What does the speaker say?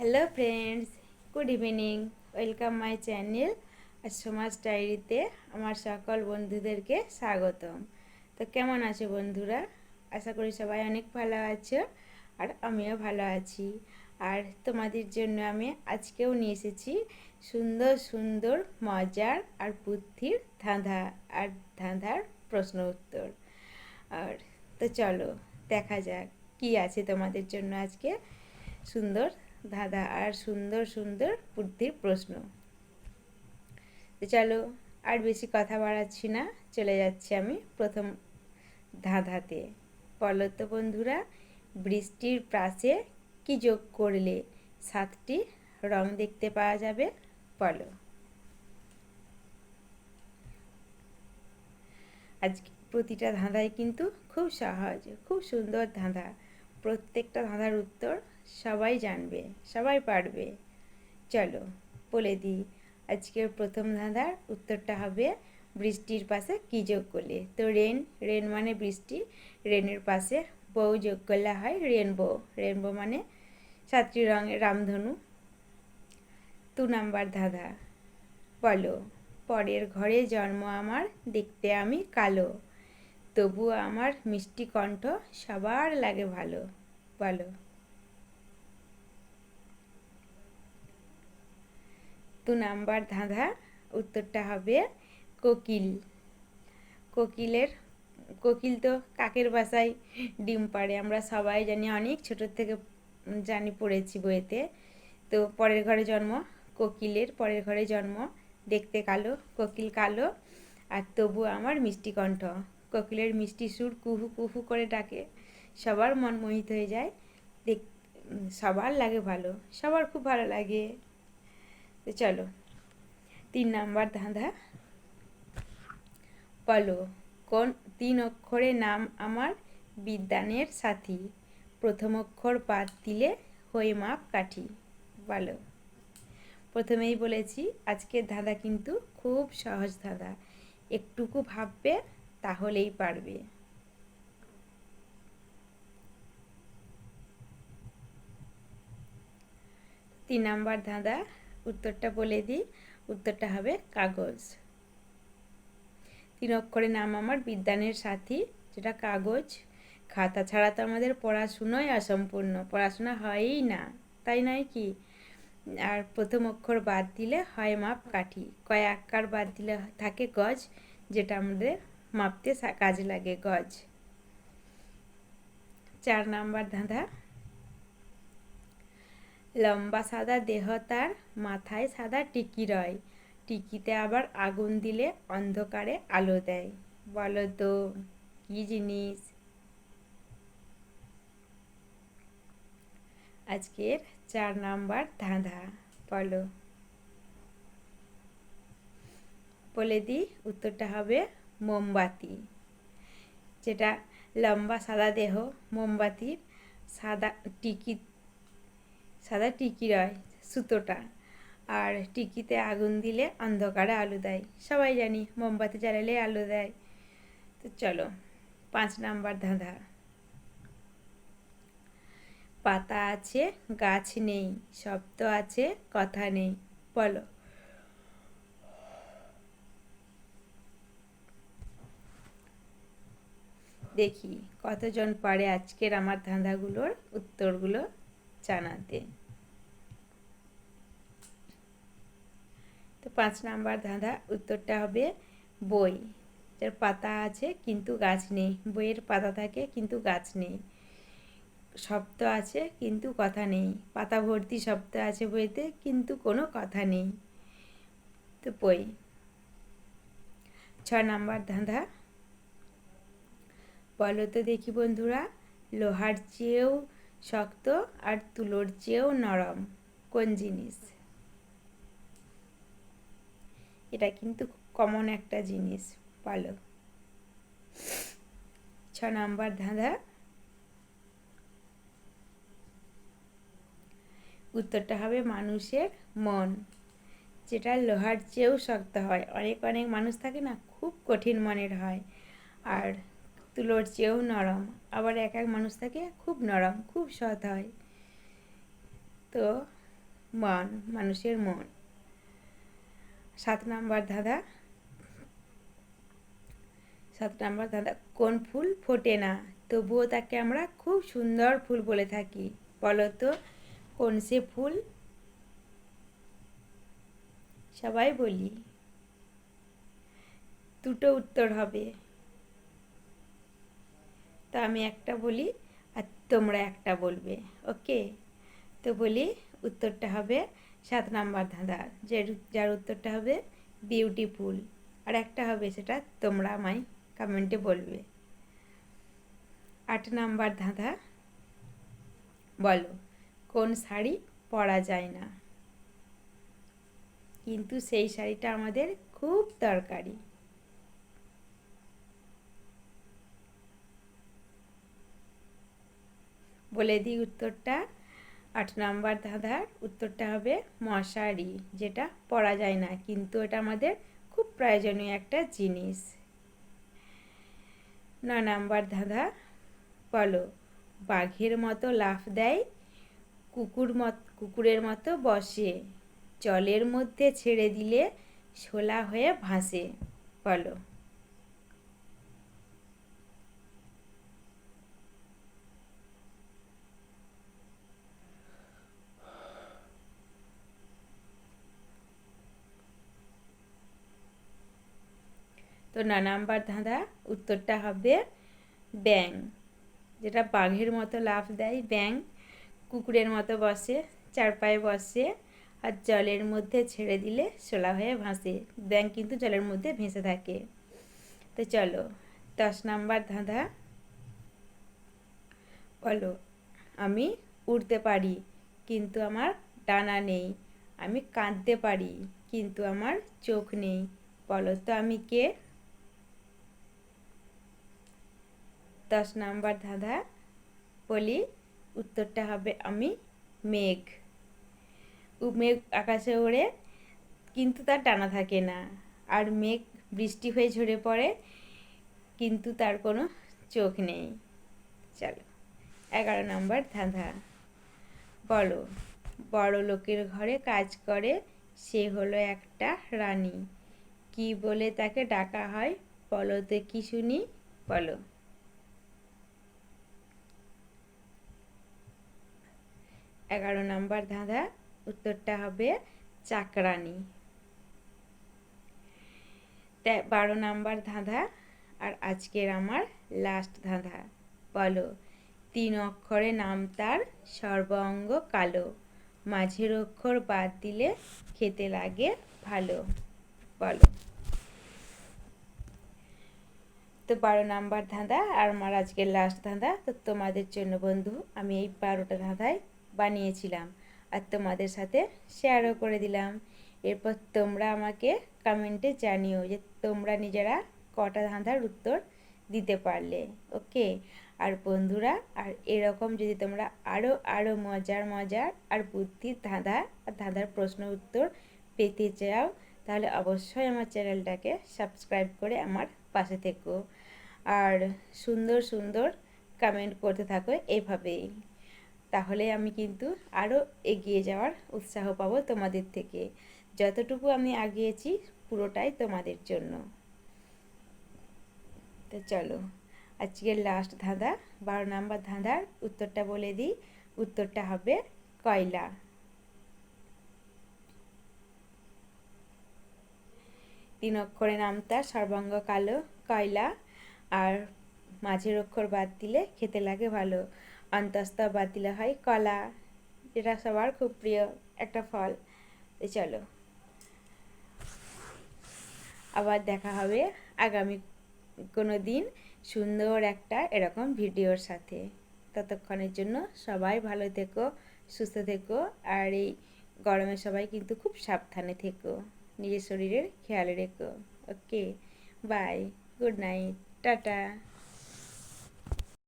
Hello friends good evening welcome my channel আর সমাজ ডায়েরিতে আমার সকল বন্ধুদেরকে স্বাগতম। তো কেমন আছো বন্ধুরা? আশা করি সবাই অনেক ভালো আছো আর আমিও ভালো আছি। আর তোমাদের জন্য আমি আজকেও নিয়ে এসেছি সুন্দর সুন্দর, মজার আর বুদ্ধির ধাঁধা আর ধাঁধার প্রশ্ন উত্তর। আর তো চলো, দেখা যাক কি আছে তোমাদের জন্য আজকে সুন্দর ধাঁধা আর সুন্দর সুন্দর বুদ্ধির প্রশ্ন। তো চলো, আর বেশি কথা বাড়াচ্ছি না, চলে যাচ্ছি আমি প্রথম ধাঁধাতে। বলো তো বন্ধুরা, বৃষ্টির প্রাসে কি যোগ করলে সাতটি রং দেখতে পাওয়া যাবে? বলো। আজকে প্রতিটা ধাঁধাই কিন্তু খুব সহজ, খুব সুন্দর ধাঁধা। প্রত্যেকটা ধাঁধার উত্তর সবাই জানবে, সবাই পারবে। চলো, বলে দিই। আজকের প্রথম ধাঁধার উত্তরটা হবে বৃষ্টির পাশে কী যোগ করলে? তো রেন রেন মানে বৃষ্টি, রেনের পাশে বউ যোগ করলে হয় রেনবো। রেনবো মানে সাতটি রঙের রামধনু। দু নাম্বার ধাঁধা, বলো, পরের ঘরে জন্ম আমার দেখতে আমি কালো তবু আমার মিষ্টি কণ্ঠ সবার লাগে ভালো, বলো। দু নাম্বার ধাঁধা, উত্তরটা হবে কোকিল। কোকিলের, কোকিল তো কাকের বাসায় ডিম পাড়ে। আমরা সবাই জানি, অনেক ছোটোর থেকে জানি, পড়েছি বইতে। তো পরের ঘরে জন্ম, কোকিলের পরের ঘরে জন্ম। দেখতে কালো, কোকিল কালো, আর তবু আমার মিষ্টি কণ্ঠ। কোকিলের মিষ্টি সুর কুহু কুহু করে ডাকে। সবার মন মোহিত হয়ে যায়। দেখ, সবার লাগে ভালো, সবার খুব ভালো লাগে। তো চলো, তিন নাম্বার ধাঁধা। বলো, কোন তিন অক্ষরে নাম আমার বিদ্যানের সাথী? প্রথম অক্ষর বাদ দিলে হয়ে মাপ কাঠি। বলো। প্রথমেই বলেছি, আজকের ধাঁধা কিন্তু খুব সহজ ধাঁধা। একটুকু ভাববে, তাহলেই পারবে। তিন নাম্বার ধাঁধা উত্তরটা বলে দিই। উত্তরটা হবে কাগজ। তিন অক্ষরের নাম আমার, বিদ্যানের সাথী, যেটা কাগজ। খাতা ছাড়া তো আমাদের পড়াশুনোই অসম্পূর্ণ, পড়াশোনা হয়ই না, তাই নয় কি? আর প্রথম অক্ষর বাদ দিলে হয় মাপ কাঠি, কয় আকার বাদ দিলে থাকে গজ, যেটা আমাদের মাপতে কাজে লাগে গজ। চার নাম্বার ধাঁধা লম্বা সাদা দেহ তার মাথায় সাদা টিকি রয়। টিকিতে আবার আগুন দিলে অন্ধকারে আলো দেয়। বলো তো, কি জিনিস? আজকের চার নাম্বার ধাঁধা, বলো। বলে দিই, উত্তরটা হবে মোমবাতি। যেটা লম্বা সাদা দেহ, মোমবাতির সাদা টিকি সাদা টিকি রয় সুতোটা। আর টিকিতে আগুন দিলে অন্ধকারে আলো দেয়। সবাই জানি মোমবাতি জ্বালালে আলো দেয়। তো চলো, পাঁচ নাম্বার ধাঁধা। পাতা আছে, গাছ নেই, শব্দ আছে, কথা নেই, বলো। দেখি কতজন পারে আজকের আমার ধাঁধাগুলোর উত্তরগুলো জানাতে তো পাঁচ নাম্বার ধাঁধা উত্তরটা হবে বই। যার পাতা আছে, কিন্তু গাছ নেই। বইয়ের পাতা থাকে, কিন্তু গাছ নেই। শব্দ আছে, কিন্তু কথা নেই। পাতা ভর্তি শব্দ আছে বইতে, কিন্তু কোনো কথা নেই। তো বই। ছ নাম্বার ধাঁধা। বলো তো দেখি বন্ধুরা, লোহার চেয়েও শক্ত আর তুলোর চেয়েও নরম, কোন জিনিস? এটা কিন্তু কমন একটা জিনিস, বলো। ছ নাম্বার ধাঁধা। উত্তরটা হবে মানুষের মন, যেটা লোহার চেয়েও শক্ত হয়। অনেক অনেক মানুষ থাকে না, খুব কঠিন মনের হয় আর তুলোর চেয়েও নরম। আবার এক এক মানুষ থাকে, খুব নরম, খুব সৎ হয়। তো, মন, মানুষের মন। সাত নাম্বার ধাঁধা। সাত নাম্বার ধাঁধা, কোন ফুল ফোটে না? তবুও তাকে আমরা খুব সুন্দর ফুল বলে থাকি। বলো তো, কোন সে ফুল? সবাই বলি। দুটো উত্তর হবে। তো আমি একটা বলি আর তোমরা একটা বলবে ওকে তো বলি, উত্তরটা হবে সাত নাম্বার ধাঁধা, যে যার উত্তরটা হবে বিউটিফুল আর একটা হবে সেটা তোমরা আমায় কমেন্টে বলবে। আট নাম্বার ধাঁধা, বলো, কোন শাড়ি পরা যায় না? কিন্তু সেই শাড়িটা আমাদের খুব দরকারি। বলে দিই উত্তরটা। আট নাম্বার ধাঁধার উত্তরটা হবে মশারি, যেটা পরা যায় না, কিন্তু এটা আমাদের খুব প্রয়োজনীয় একটা জিনিস। ন নাম্বার ধাঁধা, বলো, বাঘের মতো লাফ দেয়, কুকুর মত, কুকুরের মতো বসে, জলের মধ্যে ছেড়ে দিলে শোলা হয়ে ভাসে, বলো। তো না নাম্বার ধাঁধা, উত্তরটা হবে ব্যাং। যেটা বাঘের মতো লাফ দেয়, ব্যাং। কুকুরের মতো বসে চার পায়ে বসে, আর জলের মধ্যে ছেড়ে দিলে শোলা হয়ে ভাসে। ব্যাং কিন্তু জলের মধ্যে ভেসে থাকে। তো চলো, দশ নাম্বার ধাঁধা। বলো, আমি উড়তে পারি, কিন্তু আমার ডানা নেই। আমি কাঁদতে পারি, কিন্তু আমার চোখ নেই। বলো তো আমি কে? দশ নাম্বার ধাঁধা, বলি উত্তরটা হবে আমি মেঘ। মেঘ আকাশে ওড়ে, কিন্তু তার টানা থাকে না। আর মেঘ বৃষ্টি হয়ে ঝরে পড়ে, কিন্তু তার কোনো চোখ নেই। চলো, এগারো নম্বর ধাঁধা। বলো, বড় লোকের ঘরে কাজ করে, সে হলো একটা রানী। কি বলে তাকে ডাকা হয়? বলো তো কি শুনি, বলো। এগারো নাম্বার ধাঁধা, উত্তরটা হবে চাকরানি বারো নাম্বার ধাঁধা আর আজকের আমার লাস্ট ধাঁধা। বলো, তিন অক্ষরে নাম তার সর্বাঙ্গ কালো। মাঝের অক্ষর বাদ দিলে খেতে লাগে ভালো। বলো। তো বারো নাম্বার ধাঁধা আর আমার আজকের লাস্ট ধাঁধা। তো তোমাদের জন্য বন্ধু, আমি এই বারোটা ধাঁধায় বানিয়েছিলাম। আর তোমাদের সাথে শেয়ারও করে দিলাম। এরপর তোমরা আমাকে কমেন্টে জানিও যে তোমরা নিজেরা কটা ধাঁধার উত্তর দিতে পারলে। ওকে আর বন্ধুরা, আর এরকম যদি তোমরা আরও আরও মজার মজার আর বুদ্ধির ধাঁধা আর ধাঁধার প্রশ্ন উত্তর পেতে চাও, তাহলে অবশ্যই আমার চ্যানেলটাকে সাবস্ক্রাইব করে আমার পাশে থেকো। আর সুন্দর সুন্দর কমেন্ট করতে থাকো এভাবেই। তাহলে আমি কিন্তু আরও এগিয়ে যাওয়ার উৎসাহ পাবো তোমাদের থেকে। যতটুকু আমি আগিয়েছি পুরোটাই তোমাদের জন্য। তো চলো, আজকের লাস্ট ধাঁধা, বারো নাম্বার ধাঁধার উত্তরটা বলে দিই। উত্তরটা হবে কয়লা। তিন অক্ষরে নামটা সর্বাঙ্গ কালো, কয়লা। আর মাঝের অক্ষর বাদ দিলে খেতে লাগে ভালো। অন্তস্তা বাদ দিলে হয়, কলা, যেটা সবার খুব প্রিয় একটা ফল। চলো। আবার দেখা হবে আগামী কোনো দিন সুন্দর একটা এরকম ভিডিওর সাথে। ততক্ষণের জন্য সবাই ভালো থেকো, সুস্থ থেকো, আর এই গরমে সবাই কিন্তু খুব সাবধানে থেকো। নিজের শরীরের খেয়াল রেখো। Okay, bye, good night, tata.